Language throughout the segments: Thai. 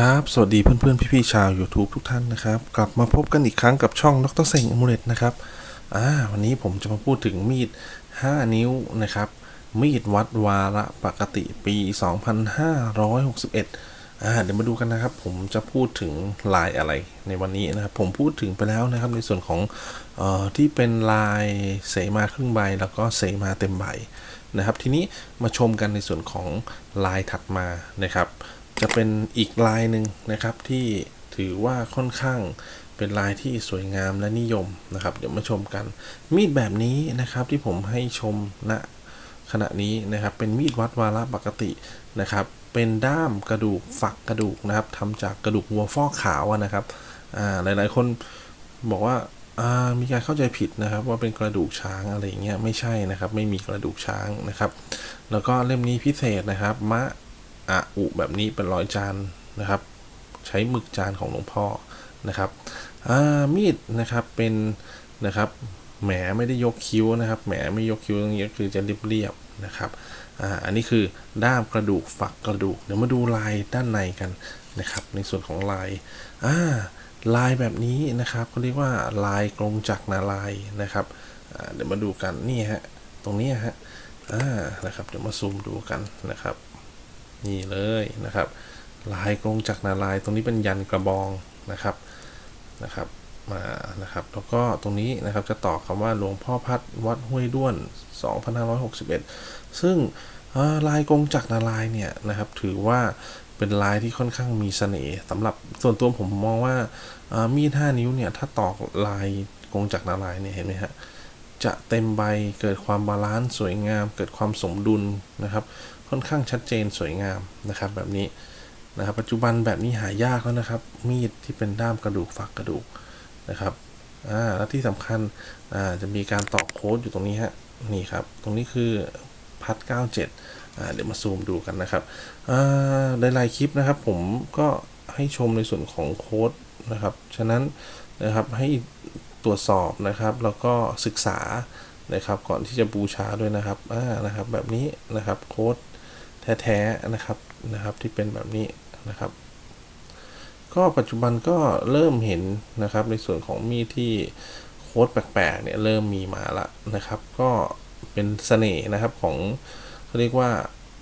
ครับ สวัสดีเพื่อนๆ พี่ๆ ชาว YouTube ทุกท่านนะครับ กลับมาพบกันอีกครั้งกับช่องดรเซงอมูเลตนะครับ อ่า วันนี้ผมจะมาพูดถึงมีด 5 นิ้วนะครับ มีดวัดวาระปกติปี 2561 อ่า เดี๋ยวมาดูกันนะครับ ผมจะพูดถึงลายอะไรในวันนี้นะครับ ผมพูดถึงไปแล้วนะครับ ในส่วนของเอ่อที่เป็นลายเสมาครึ่งใบ แล้วก็เสมาเต็มใบนะครับ ทีนี้มาชมกันในส่วนของลายถัดมานะครับ จะเป็นอีกลายหนึ่งนะครับที่ถือว่าค่อนข้างเป็นลายที่สวยงามและนิยมนะครับ เดี๋ยวมาชมกัน มีดแบบนี้นะครับที่ผมให้ชมณขณะนี้นะครับเป็นมีดวัดวาระปกตินะครับ เป็นด้ามกระดูกฝักกระดูกนะครับทำจากกระดูกวัวฟอกขาวนะครับอ่าหลายๆ คนบอกว่าอ่ามีการเข้าใจผิดนะครับ ว่าเป็นกระดูกช้างอะไรอย่างเงี้ยไม่ใช่นะครับ ไม่มีกระดูกช้างนะครับ แล้วก็เล่มนี้พิเศษนะครับ มะ อะอุแบบนี้เป็นรอยจานนะครับ ใช้หมึกจานของหลวงพ่อนะครับมีดนะครับเป็นนะครับแหมไม่ได้ยกคิ้วนะครับแหมไม่ยกคิ้วตรงนี้คือจะเรียบๆนะครับอ,อันนี้คือด้ามกระดูกฝักกระดูกเดี๋ยวมาดูลายด้านในกันนะครับ ในส่วนของลายลายแบบนี้นะครับเขาเรียกว่าลายกรงจักรนาลายนะครับเดี๋ยวมาดูกันนี่ฮะตรงนี้ฮะนะครับเดี๋ยวมาซูมดูกันนะครับ นี่เลยนะครับ ลายกรงจักรนาลายตรงนี้เป็นยันกระบองนะครับนะครับมานะครับ แล้วก็ตรงนี้นะครับจะต่อคำว่าหลวงพ่อพัดวัดห้วยด้วน 2561 ซึ่งเอ่อลายกรงจักรนาลายเนี่ยนะครับ ถือว่าเป็นลายที่ค่อนข้างมีเสน่ห์สำหรับส่วนตัวผมมองว่ามีด5นิ้วเนี่ยถ้าตอกลายกรงจักรนาลายเนี่ยเห็นไหมฮะ จะเต็มใบเกิดความบาลานซ์สวยงาม เกิดความสมดุลนะครับ ค่อนข้างชัดเจนสวยงามนะครับแบบนี้นะครับ ปัจจุบันแบบนี้หายากแล้วนะครับ มีดที่เป็นด้ามกระดูกฝักกระดูกนะครับอ่าแล้วที่สำคัญอ่าจะมีการตอกโค้ดอยู่ตรงนี้ฮะนี่ครับ ตรงนี้คือพัด97อ่าเดี๋ยวมาซูมดูกันนะครับอ่าหลายๆคลิปนะครับ ผมก็ให้ชมในส่วนของโค้ด นะครับ ฉะนั้นนะครับให้ตรวจสอบนะครับ แล้วก็ศึกษานะครับ ก่อนที่จะบูชาด้วยนะครับอ่านะครับ แบบนี้นะครับโค้ดแท้ๆนะครับนะครับ ที่เป็นแบบนี้นะครับ ก็ปัจจุบันก็เริ่มเห็นนะครับ ในส่วนของมีดที่โค้ดแปลกๆเนี่ยเริ่มมีมาละนะครับ ก็เป็นเสน่ห์นะครับของเขาเรียกว่า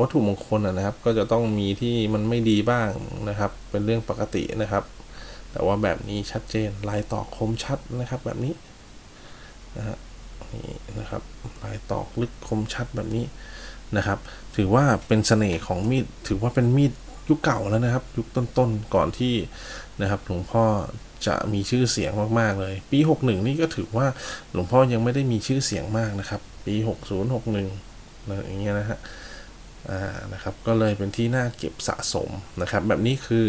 วัตถุมงคลนะครับ ก็จะต้องมีที่มันไม่ดีบ้างนะครับ เป็นเรื่องปกตินะครับ แต่ว่าแบบนี้ชัดเจนลายต่อคมชัดนะครับแบบนี้นะฮะนี่นะครับลายตอกลึกคมชัดแบบนี้นะครับ ถือว่าเป็นเสน่ห์ของมีด ถือว่าเป็นมีดยุคเก่าแล้วนะครับ ยุคต้นๆก่อนที่นะครับหลวงพ่อจะมีชื่อเสียงมากๆเลย ปี 61 นี่ก็ถือว่าหลวงพ่อยังไม่ได้มีชื่อเสียงมากนะครับ ปี 60 61นะอย่างเงี้ยนะฮะอ่านะครับก็เลยเป็นที่น่าเก็บสะสมนะครับ แบบนี้คือ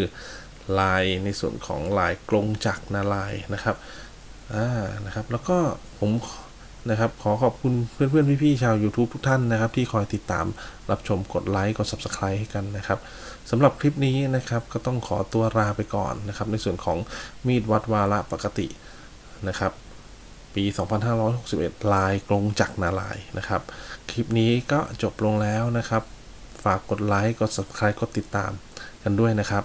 ลายในส่วนของลายกรงจักรนาลายนะครับอ่านะครับ แล้วก็ผมนะครับขอขอบคุณเพื่อนๆ พี่ๆชาว YouTube ทุกท่านนะครับ ที่คอยติดตามรับชมกดไลค์กด Subscribe ให้กันนะครับสำหรับคลิปนี้นะครับก็ต้องขอตัวลาไปก่อนนะครับ ในส่วนของมีดวัดวาระปกตินะครับ ปี 2561 ลายกรงจักรนาลายนะครับ คลิปนี้ก็จบลงแล้วนะครับ ฝากกดไลค์กด Subscribe กดติดตามกันด้วยนะครับ